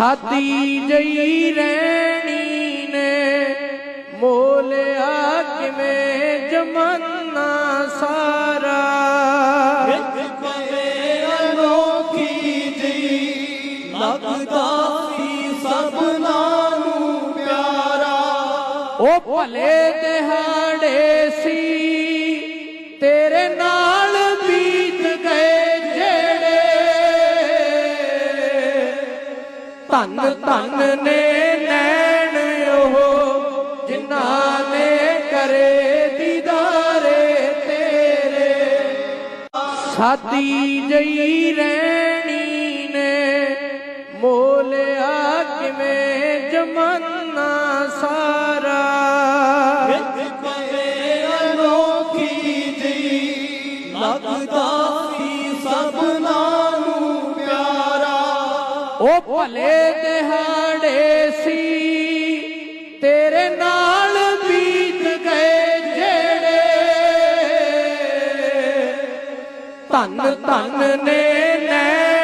ਸਾਦੀ ਜਈ ਰਹਿਣੀ ਨੇ। ਮੋਲਿਆ ਕਿਵੇਂ ਜਮਾਨਾ ਸਾਰਾ। ਕਵੇ ਅਨੋਖੀ ਜੀ ਲੱਗਦਾ ਸੀ ਸਭਨਾਂ ਨੂੰ ਪਿਆਰਾ ਉਹ ਭਲੇ ਦਿਹਾੜੇ ਧੰਨ ਧੰਨ ਨੇ ਨੈਣ ਉਹ, ਜਿਨ੍ਹਾਂ ਨੇ ਕਰੇ ਦੀਦਾਰੇ ਤੇਰੇ। ਸਾਦੀ ਜਈ ਰਹਿਣੀ ਨੇ, ਮੋਲਿਆ ਕਿਵੇਂ ਜਮਾਨਾ ਸਾਰਾ। ਕਵੇ ਅਨੋਖੀ ਜੀ ਲੱਗਦਾ ਉਹ ਭਲੇ ਦਿਹਾੜੇ ਸੀ। ਤੇਰੇ ਨਾਲ ਬੀਤ ਗਏ ਜਿਹੜੇ। ਧੰਨ ਧੰਨ ਨੇ ਨੈਣ